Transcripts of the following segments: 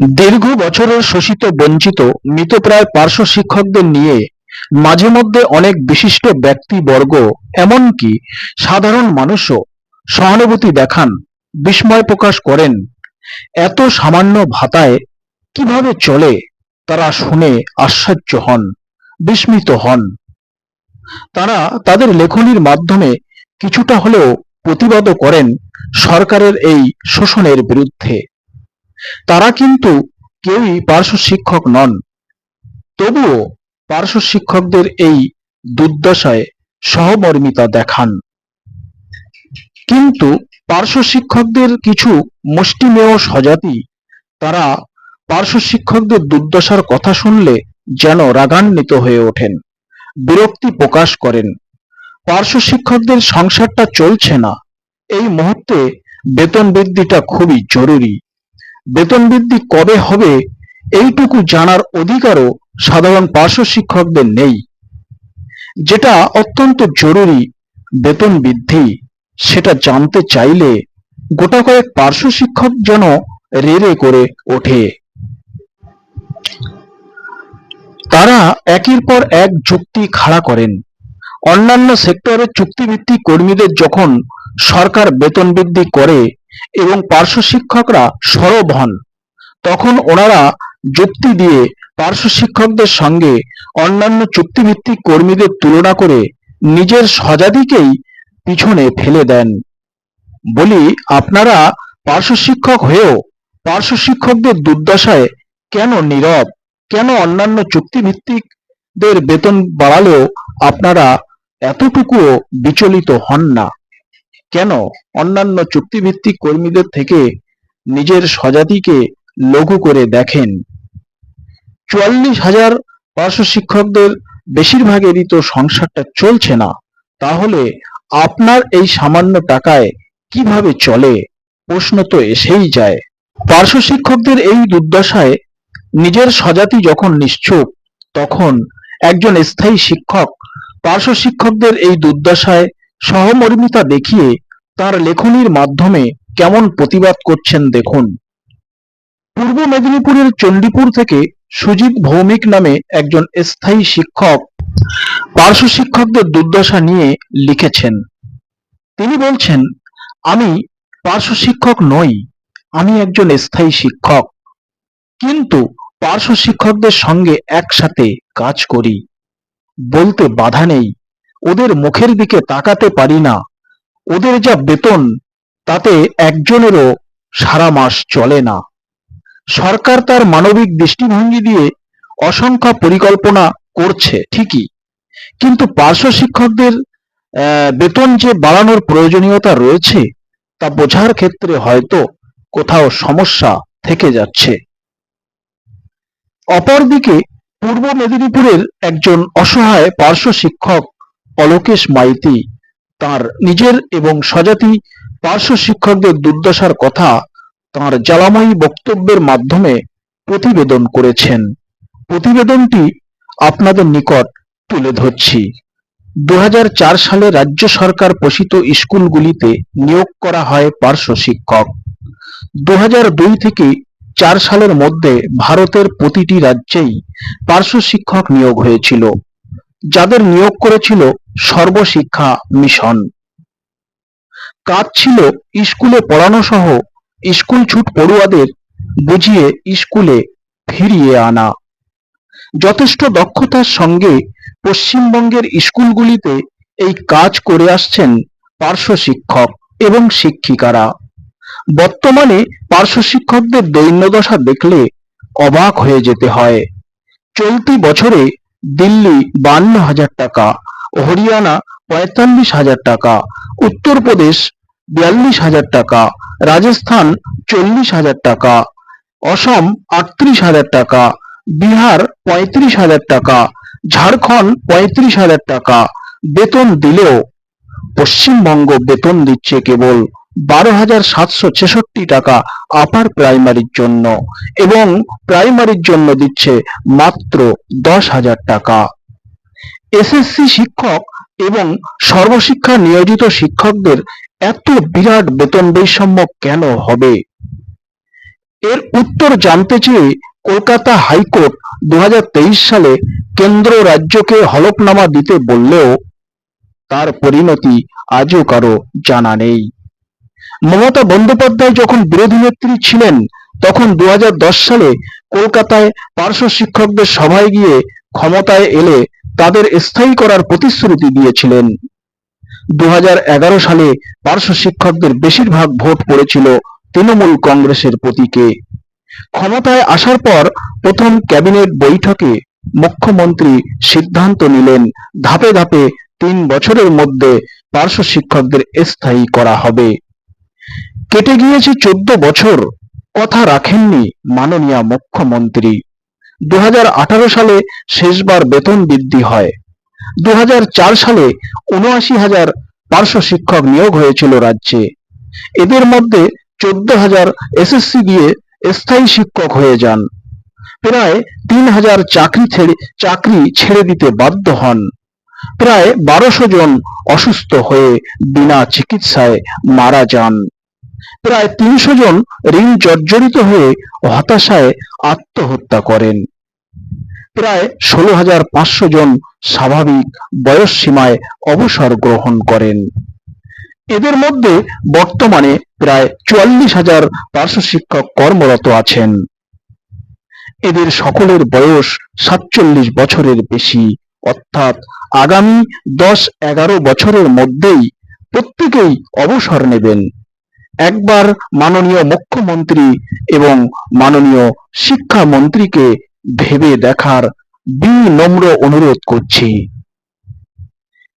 দীর্ঘ বছরের শোষিত, বঞ্চিত, মৃতপ্রায় পার্শ্ব শিক্ষকদের নিয়ে মাঝে মধ্যে অনেক বিশিষ্ট ব্যক্তিবর্গ, এমনকি সাধারণ মানুষও সহানুভূতি দেখান, বিস্ময় প্রকাশ করেন। এত সামান্য ভাতায় কীভাবে চলে তারা শুনে আশ্চর্য হন, বিস্মিত হন। তারা তাদের লেখনীর মাধ্যমে কিছুটা হলেও প্রতিবাদও করেন সরকারের এই শোষণের বিরুদ্ধে। তারা কিন্তু কেউই পার্শ্ব শিক্ষক নন। তবুও পার্শ্ব শিক্ষকদের এই দুর্দশায় সহমর্মিতা দেখান। কিন্তু পার্শ্ব শিক্ষকদের কিছু মুষ্টিমেয় স্বজাতি, তারা পার্শ্ব শিক্ষকদের দুর্দশার কথা শুনলে যেন রাগান্বিত হয়ে ওঠেন, বিরক্তি প্রকাশ করেন। পার্শ্ব শিক্ষকদের সংসারটা চলছে না। এই মুহূর্তে বেতন বৃদ্ধিটা খুবই জরুরি। বেতন বৃদ্ধি কবে হবে এইটুকু জানার অধিকারও সাধারণ পার্শ্ব শিক্ষকদের নেই। যেটা অত্যন্ত জরুরি বেতন বৃদ্ধি, সেটা জানতে চাইলে গোটা কয়েক পার্শ্ব শিক্ষক যেন রেড়ে করে ওঠে। তারা একের পর এক যুক্তি খাড়া করেন। অন্যান্য সেক্টরের চুক্তিভিত্তিক কর্মীদের যখন সরকার বেতন বৃদ্ধি করে এবং পার্শ্ব শিক্ষকরা সরব হন। তখন ওনারা যুক্তি দিয়ে পার্শ্ব শিক্ষকদের সঙ্গে অন্যান্য চুক্তিভিত্তিক কর্মীদের তুলনা করে নিজের স্বজাতিকেই পিছনে ফেলে দেন। বলি, আপনারা পার্শ্ব শিক্ষক হয়েও পার্শ্ব শিক্ষকদের দুর্দশায় কেন নীরব? কেন অন্যান্য চুক্তিভিত্তিকদের বেতন বাড়ালেও আপনারা এতটুকুও বিচলিত হন না? কেন অন্যান্য চুক্তিভিত্তিক কর্মীদের থেকে নিজের স্বজাতিকে লঘু করে দেখেন? চুয়াল্লিশ হাজার পার্শ্ব শিক্ষকদের বেশিরভাগেরই তো সংসারটা চলছে না। তাহলে আপনার এই সামান্য টাকায় কীভাবে চলে? প্রশ্ন তো এসেই যায়। পার্শ্ব শিক্ষকদের এই দুর্দশায় নিজের স্বজাতি যখন নিশ্চুপ, তখন একজন স্থায়ী শিক্ষক পার্শ্ব শিক্ষকদের এই দুর্দশায় সহমর্মিতা দেখিয়ে তার লেখনীর মাধ্যমে কেমন প্রতিবাদ করছেন দেখুন। পূর্ব মেদিনীপুরের চণ্ডীপুর থেকে সুজিত ভৌমিক নামে একজন স্থায়ী শিক্ষক পার্শ্ব শিক্ষকদের দুর্দশা নিয়ে লিখেছেন। তিনি বলছেন, আমি পার্শ্ব শিক্ষক নই, আমি একজন স্থায়ী শিক্ষক। কিন্তু পার্শ্ব শিক্ষকদের সঙ্গে একসাথে কাজ করি। বলতে বাধা নেই ওদের মুখের দিকে তাকাতে পারি না। ওদের যা বেতন, তাতে একজনেরও সারা মাস চলে না। সরকার তার মানবিক দৃষ্টিভঙ্গি দিয়ে অসংখ্য পরিকল্পনা করছে, ঠিকই। কিন্তু পার্শ্ব শিক্ষকদের বেতন যে বাড়ানোর প্রয়োজনীয়তা রয়েছে, তা বোঝার ক্ষেত্রে হয়তো কোথাও সমস্যা থেকে যাচ্ছে। অপরদিকে পূর্ব মেদিনীপুরের একজন অসহায় পার্শ্ব শিক্ষক অলোকেশ মাইতি তার নিজের এবং স্বজাতি পার্শ্ব শিক্ষকদের দুর্দশার কথা তার জ্বালাময়ী বক্তব্যের মাধ্যমে প্রতিবেদন করেছেন। প্রতিবেদনটি আপনাদের নিকট তুলে ধরছি। দু হাজার চার সালে রাজ্য সরকার পোষিত স্কুলগুলিতে নিয়োগ করা হয় পার্শ্ব শিক্ষক। দু হাজার দুই থেকে চার সালের মধ্যে ভারতের প্রতিটি রাজ্যেই পার্শ্ব শিক্ষক নিয়োগ হয়েছিল। যাদের নিয়োগ করেছিল সর্বশিক্ষা মিশন। কাজ ছিল স্কুলে পড়ানো সহ স্কুল ছুট পড়ুয়াদের বুঝিয়ে স্কুলে ফিরিয়ে আনা। যথেষ্ট দক্ষতার সঙ্গে পশ্চিমবঙ্গের স্কুলগুলিতে এই কাজ করে আসছেন পার্শ্ব শিক্ষক এবং শিক্ষিকারা। বর্তমানে পার্শ্ব শিক্ষকদের দৈন্যদশা দেখলে অবাক হয়ে যেতে হয়। চলতি বছরে দিল্লি বান্ন হাজার টাকা, হরিয়ানা পঁয়তাল্লিশ হাজার টাকা, উত্তরপ্রদেশ বিয়াল্লিশ হাজার টাকা, রাজস্থান চল্লিশ হাজার টাকা, অসম আটত্রিশ হাজার টাকা, বিহার পঁয়ত্রিশ হাজার টাকা, ঝাড়খণ্ড পঁয়ত্রিশ হাজার টাকা, বেতন দিলেও পশ্চিমবঙ্গ বেতন দিচ্ছে কেবল বারো হাজার সাতশো ছেষট্টি টাকা আপার প্রাইমারির জন্য এবং প্রাইমারির জন্য দিচ্ছে মাত্র দশ হাজার টাকা। এসএসসি শিক্ষক এবং সর্বশিক্ষা নিয়োজিত শিক্ষকদের এত বিরাট বেতন বৈষম্য কেন হবে? এর উত্তর জানতে চেয়ে কলকাতা হাইকোর্ট দু হাজার তেইশ সালে কেন্দ্র রাজ্যকে হলফনামা দিতে বললেও তার পরিণতি আজও কারও জানা নেই। মমতা বন্দ্যোপাধ্যায় যখন বিরোধী নেত্রী ছিলেন, তখন দু হাজার দশ সালে কলকাতায় পার্শ্ব শিক্ষকদের সভায় গিয়ে ক্ষমতায় এলে তাদের স্থায়ী করার প্রতিশ্রুতি দিয়েছিলেন। দু হাজার এগারো সালে পার্শ্ব শিক্ষকদের বেশিরভাগ ভোট পড়েছিল তৃণমূল কংগ্রেসের প্রতীকে। ক্ষমতায় আসার পর প্রথম ক্যাবিনেট বৈঠকে মুখ্যমন্ত্রী সিদ্ধান্ত নিলেন, ধাপে ধাপে তিন বছরের মধ্যে পার্শ্ব শিক্ষকদের স্থায়ী করা হবে। কেটে গিয়েছে চোদ্দ বছর। কথা রাখেননি মাননীয় মুখ্যমন্ত্রী। দু হাজার আঠারো সালে শেষবার বেতন বৃদ্ধি হয়। দু হাজার চার সালে উনআশি হাজার পার্শ্ব শিক্ষক নিয়োগ হয়েছিল রাজ্যে। এদের মধ্যে চোদ্দ হাজার এসএসসি দিয়ে স্থায়ী শিক্ষক হয়ে যান। প্রায় তিন হাজার চাকরি ছেড়ে চাকরি ছেড়ে দিতে বাধ্য হন। প্রায় বারোশো জন অসুস্থ হয়ে বিনা চিকিৎসায় মারা যান। প্রায় তিনশো জন ঋণ জর্জরিত হয়ে হতাশায় আত্মহত্যা করেন। প্রায় ষোলো হাজার পাঁচশো জন স্বাভাবিক বয়স সীমায় অবসর গ্রহণ করেন। এদের মধ্যে বর্তমানে প্রায় চুয়াল্লিশ হাজার পার্শ্ব শিক্ষক কর্মরত আছেন। এদের সকলের বয়স সাতচল্লিশ বছরের বেশি, অর্থাৎ আগামী দশ এগারো বছরের মধ্যেই প্রত্যেকেই অবসর নেবেন। একবার মাননীয় মুখ্যমন্ত্রী এবং মাননীয় শিক্ষামন্ত্রীকে ভেবে দেখার বিনম্র অনুরোধ করছি।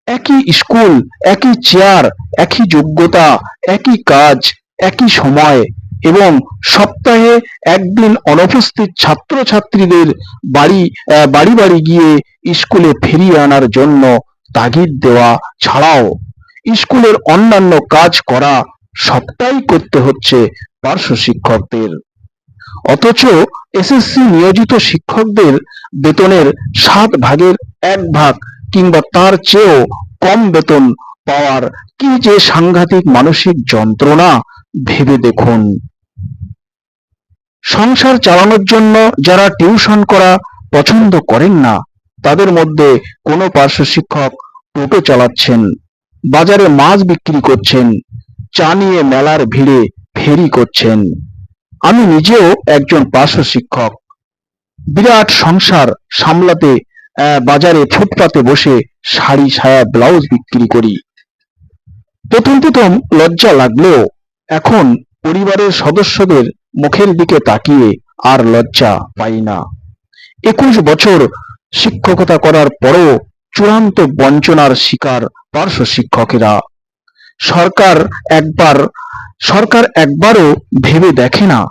একই স্কুল, একই চেয়ার, একই যোগ্যতা, একই কাজ, একই সময় এবং সপ্তাহে একদিন অনুপস্থিত ছাত্রছাত্রীদের বাড়ি বাড়ি বাড়ি গিয়ে স্কুলে ফিরিয়ে আনার জন্য তাগিদ দেওয়া ছাড়াও স্কুলের অন্যান্য কাজ করা সবটাই করতে হচ্ছে পার্শ্ব শিক্ষকদের। অথচ এসএসসি নিয়োজিত শিক্ষকদের বেতনের সাত ভাগের এক ভাগ কিংবা তার চেয়েও কম বেতন পাওয়ার কি যে সাংঘাতিক মানসিক যন্ত্রণা, ভেবে দেখুন। সংসার চালানোর জন্য যারা টিউশন করা পছন্দ করেন না, তাদের মধ্যে কোনো পার্শ্ব শিক্ষক টোটো চালাচ্ছেন, বাজারে মাছ বিক্রি করছেন চা নিয়ে মেলার ভিড়ে ফেরি করছেন। আমি নিজেও একজন পার্শ্ব শিক্ষক। বিরাট সংসার সামলাতে বাজারে ফুটপাতে বসে শাড়ি, ছায়া, ব্লাউজ বিক্রি করি। প্রথম প্রথম লজ্জা লাগলেও এখন পরিবারের সদস্যদের মুখের দিকে তাকিয়ে আর লজ্জা পাই না। একুশ বছর শিক্ষকতা করার পরও চূড়ান্ত বঞ্চনার শিকার পার্শ্ব শিক্ষকেরা। সরকার একবার, সরকার একবারও ভেবে দেখে না।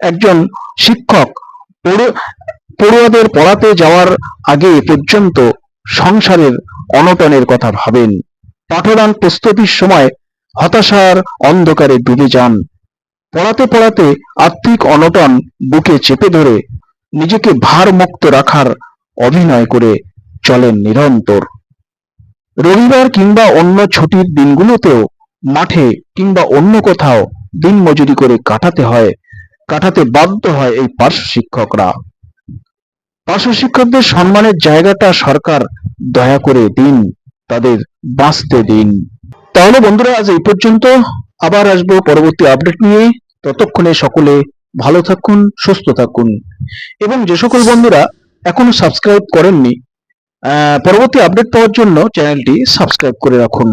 একজন শিক্ষক পড়ু- পড়ুয়াদের পড়াতে যাওয়ার আগে পর্যন্ত সংসারের অনটনের কথা ভাবেন। পাঠদান প্রস্তুতির সময় হতাশার অন্ধকারে ডুবে যান। পড়াতে পড়াতে আত্মিক অনটন বুকে চেপে ধরে নিজেকে ভারমুক্ত রাখার অভিনয় করে চলেন নিরন্তর। রবিবার কিংবা অন্য ছুটির দিনগুলোতেও মাঠে কিংবা অন্য কোথাও দিন মজুরি করে কাটাতে হয়, কাটাতে বাধ্য হয় এই পার্শ্ব শিক্ষকরা। পার্শ্ব শিক্ষকদের সম্মানের জায়গাটা সরকার দয়া করে দিন, তাদের বাঁচতে দিন। তাহলে বন্ধুরা, আজ এই পর্যন্ত। আবার আসব পরবর্তী আপডেট নিয়ে। ততক্ষণে সকলে ভালো থাকুন, সুস্থ থাকুন। এবং যে সকল বন্ধুরা এখনও সাবস্ক্রাইব করেননি পরবর্তী আপডেট পাওয়ার জন্য চ্যানেলটি সাবস্ক্রাইব করে রাখুন।